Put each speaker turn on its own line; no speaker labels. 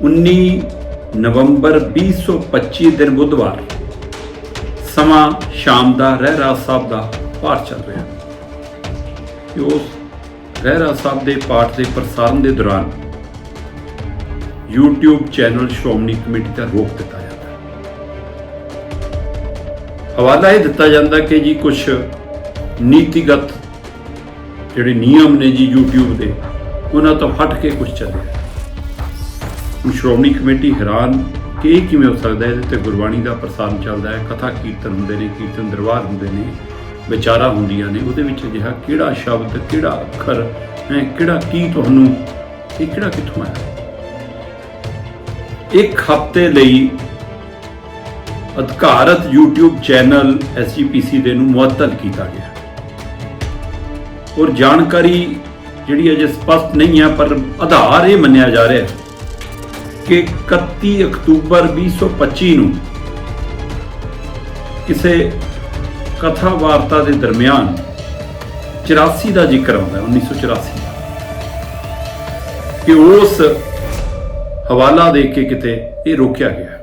19 ਨਵੰਬਰ 2025 ਦਿਨ ਬੁੱਧਵਾਰ, ਸਮਾਂ ਸ਼ਾਮ ਦਾ ਰਹਿਰਾ ਸਾਹਿਬ ਦਾ ਪਾਠ ਚੱਲ ਰਿਹਾ। ਕਿ ਉਸ ਰਹਿਰਾ ਸਾਹਿਬ ਦੇ ਪਾਠ ਦੇ ਪ੍ਰਸਾਰਣ ਦੇ ਦੌਰਾਨ YouTube ਚੈਨਲ ਸ਼੍ਰੋਮਣੀ ਕਮੇਟੀ ਦਾ ਰੋਕ ਦਿੱਤਾ ਜਾਂਦਾ ਹੈ। ਹਵਾਲਾ ਇਹ ਦਿੱਤਾ ਜਾਂਦਾ ਕਿ ਜੀ ਕੁਝ ਨੀਤੀਗਤ ਜਿਹੜੇ ਨਿਯਮ ਨੇ ਜੀ YouTube ਦੇ, ਉਹਨਾਂ ਤੋਂ ਹਟ ਕੇ ਕੁਝ ਚੱਲਿਆ ਹੁਣ ਸ਼੍ਰੋਮਣੀ ਕਮੇਟੀ ਹੈਰਾਨ ਕਿ ਇਹ ਕਿਵੇਂ ਹੋ ਸਕਦਾ ਹੈ? ਇਹਦੇ ਤੇ ਗੁਰਬਾਣੀ ਦਾ ਪ੍ਰਸਾਰਣ ਚੱਲਦਾ ਹੈ, ਕਥਾ, ਕੀਰਤਨ ਹੁੰਦੇ ਨੇ, ਕੀਰਤਨ ਦਰਬਾਰ ਹੁੰਦੇ ਨੇ, ਵਿਚਾਰਾਂ ਹੁੰਦੀਆਂ ਨੇ। ਉਹਦੇ ਵਿੱਚ ਅਜਿਹਾ ਕਿਹੜਾ ਸ਼ਬਦ, ਕਿਹੜਾ ਅੱਖਰ, ਹੈ, ਕਿਹੜਾ ਕੀ ਤੁਹਾਨੂੰ, ਇਹ ਕਿਹੜਾ ਕਿੱਥੋਂ ਆਇਆ? ਇੱਕ ਹਫ਼ਤੇ ਲਈ ਅਧਿਕਾਰਤ YouTube ਚੈਨਲ SGPC ਦੇ ਨੂੰ ਮੁਅੱਤਲ ਕੀਤਾ ਗਿਆ। ਔਰ ਜਾਣਕਾਰੀ ਜਿਹੜੀ ਅਜੇ ਸਪਸ਼ਟ ਨਹੀਂ ਹੈ, ਪਰ ਆਧਾਰ ਇਹ ਮੰਨਿਆ ਜਾ ਰਿਹਾ ਹੈ ਕਿ 31 ਅਕਤੂਬਰ 2025 ਨੂੰ ਕਿਸੇ ਕਥਾ ਵਾਰਤਾ ਦੇ ਦਰਮਿਆਨ 84 ਦਾ ਜ਼ਿਕਰ ਆਉਂਦਾ ਹੈ 1984 ਕਿ ਉਸ ਹਵਾਲਾ ਦੇ ਕੇ ਕਿਤੇ ਇਹ ਰੋਕਿਆ ਗਿਆ